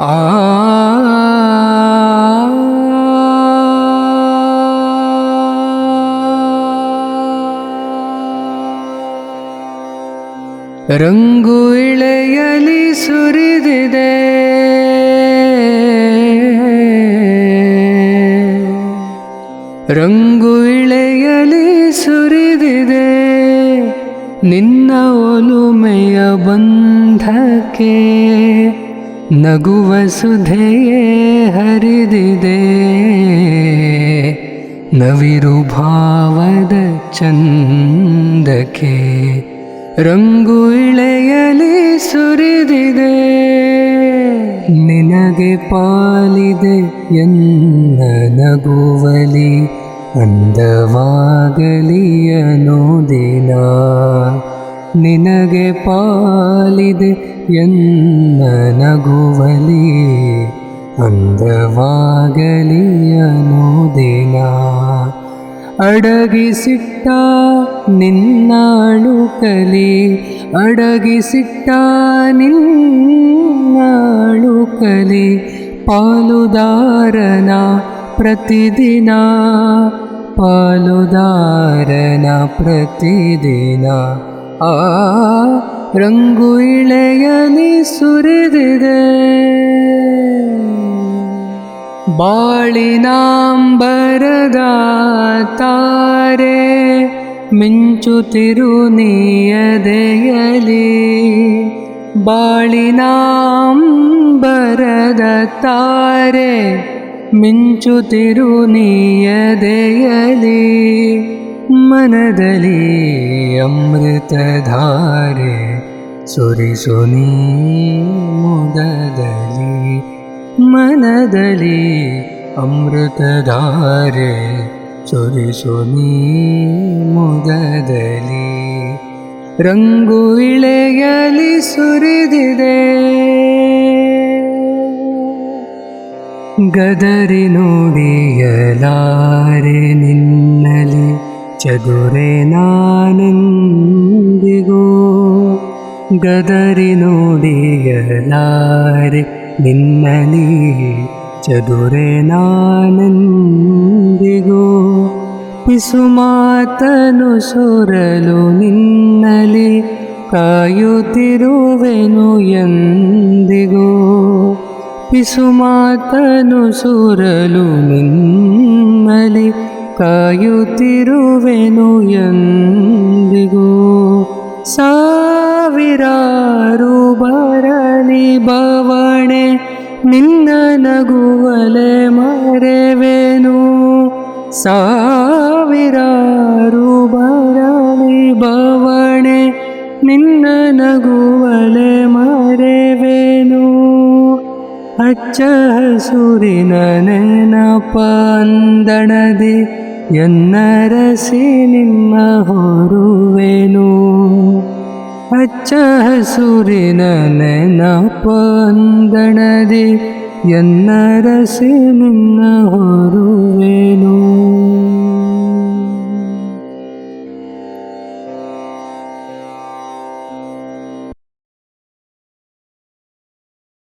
ಆ ರಂಗು ಇಳೆಯಲಿ ಸುರಿದಿದೆ. ರಂಗು ಇಳೆಯಲಿ ಸುರಿದಿದೆ. ನಿನ್ನ ಒಲುಮೆಯ ಬಂಧಕ್ಕೆ ನಗುವ ಸುಧೆಯೇ ಹರಿದಿದೆ. ನವಿರು ಭಾವದ ಚಂದಕ್ಕೆ ರಂಗು ಇಳೆಯಲಿ ಸುರಿದಿದೆ. ನಿನಗೆ ಪಾಲಿದೆ ಎನ್ನ ನಗುವಲಿ, ಅಂದವಾಗಲಿ ದಿನ ನಿನಗೆ ಪಾಲಿದೆ ಎನ್ನ ನಗುವಲಿ, ಅಂದವಾಗಲಿ ಅನುದಿನ. ಅಡಗಿಸಿಟ್ಟ ನಿನ್ನ ಕಲಿ, ಅಡಗಿಸಿಟ್ಟ ನಿನ್ನ ಕಲಿ, ಪಾಲುದಾರನ ಪ್ರತಿದಿನ ಪಾಲುದಾರನ ಪ್ರತಿದಿನ. ಆ ರಂಗು ಇಳೆಯಲಿ ಸುರಿದಿದೆ ಬಾಳಿನಾಂಬರದ ತಾರೆ ಮಿಂಚುತ್ತಿರು ನೀಯದೆಯಲಿ ಬಾಳಿನಾಂಬರದ ತಾರೆ ಮಿಂಚುತ್ತಿರು ನೀಯದೆಯಲಿ ಮನದಲ್ಲಿ ಅಮೃತಧಾರೆ ಸುರಿಸು ನೀ ಮುದದಲ್ಲಿ ಮನದಲ್ಲಿ ಅಮೃತಧಾರೆ ಸುರಿಸು ನೀ ಮುದದಲ್ಲಿ ರಂಗು ಇಳೆಯಲಿ ಸುರಿದಿದೆ ಗದರಿ ನುಡಿಯಲಾರೆ ನಿನ್ನಲಿ ಚದುರೆ ನಾನೆಂದಿಗೂ ಗದರಿ ನುಡಿಯಲಾರೆ ನಿನ್ನಲಿ ಚದುರೆ ನಾನೆಂದಿಗೂ ಪಿಸು ಮಾತನು ಸುರಲು ನಿನ್ನಲಿ ಕಾಯುತ್ತಿರುವೆನು ಎಂದಿಗೂ ಪಿಸು ಮಾತನು ಸುರಲು ನಿನ್ನಲಿ ಕಾಯುತ್ತಿರುವೆನು ಎಂದಿಗೂ. ಸಾವಿರಾರು ಬರಲಿ ಬವಣೆ, ನಿನ್ನ ನಗುವಲೆ ಮರೆವೆನು. ಸಾವಿರಾರು ಬರಲಿ ಬವಣೆ, ನಿನ್ನ ನಗುವಲೆ ಮರೆವೆನು. ಹಚ್ಚ ಹಸುರಿನ ನೆನಪಂದಣದಿ ಎನ್ನರಸಿ ನಿಮ್ಮ ಹೊರುವೆನು. ಹಚ್ಚ ಹಸುರಿನ ನೆನಪಂದಣದಿ ಎನ್ನರಸಿ ನಿನ್ನ ಹೊರುವೆನು.